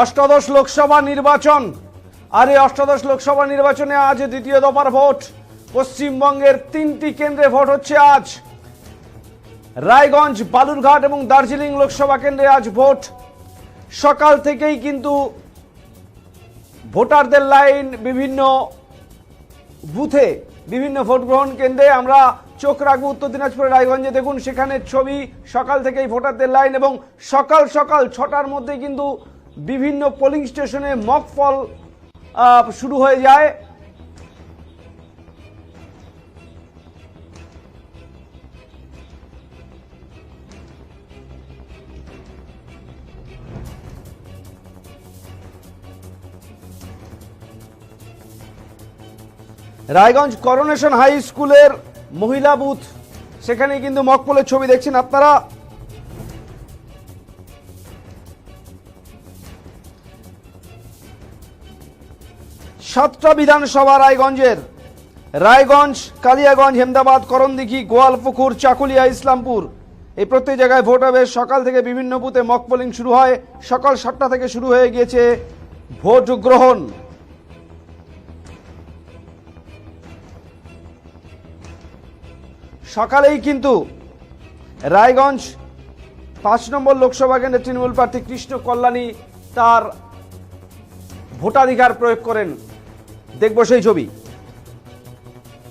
অষ্টাদশ লোকসভা নির্বাচন। আর এই অষ্টাদশ লোকসভা নির্বাচনে আজ দ্বিতীয় দফার ভোট। পশ্চিমবঙ্গের তিনটি কেন্দ্রে ভোট হচ্ছে আজ। রায়গঞ্জ, বালুরঘাট এবং দার্জিলিং লোকসভা কেন্দ্রে আজ ভোট। সকাল থেকেই কিন্তু ভোটারদের লাইন বিভিন্ন বুথে বিভিন্ন ভোট গ্রহণ কেন্দ্রে আমরা চোখ রাখব উত্তর দিনাজপুরের রায়গঞ্জে। দেখুন, সেখানে ছবি, সকাল থেকেই ভোটারদের লাইন এবং সকাল সকাল ছটার মধ্যে কিন্তু বিভিন্ন পোলিং স্টেশনে মক ফল আহ, শুরু হয়ে যায়। রায়গঞ্জ করোনেশন হাই স্কুলের মহিলা বুথ সেখানে কিন্তু মকপলের ছবি দেখছেন আপনারা। সাতটা বিধানসভা রায়গঞ্জের। রায়গঞ্জ, কালিয়াগঞ্জ, হেমদাবাদ, করণদিঘি, গোয়ালপুকুর, চাকুলিয়া, ইসলামপুর। এই প্রত্যেক জায়গায় ভোট হবে। সকাল থেকে বিভিন্ন বুথে মক পোলিং শুরু হয়। সকাল সাতটা থেকে শুরু হয়ে গিয়েছে ভোট গ্রহণ। সকালেই কিন্তু রায়গঞ্জ পাঁচ নম্বর লোকসভা কেন্দ্রে তৃণমূল প্রার্থী কৃষ্ণ কল্যাণী তার ভোটাধিকার প্রয়োগ করেন। দেখব সেই ছবি।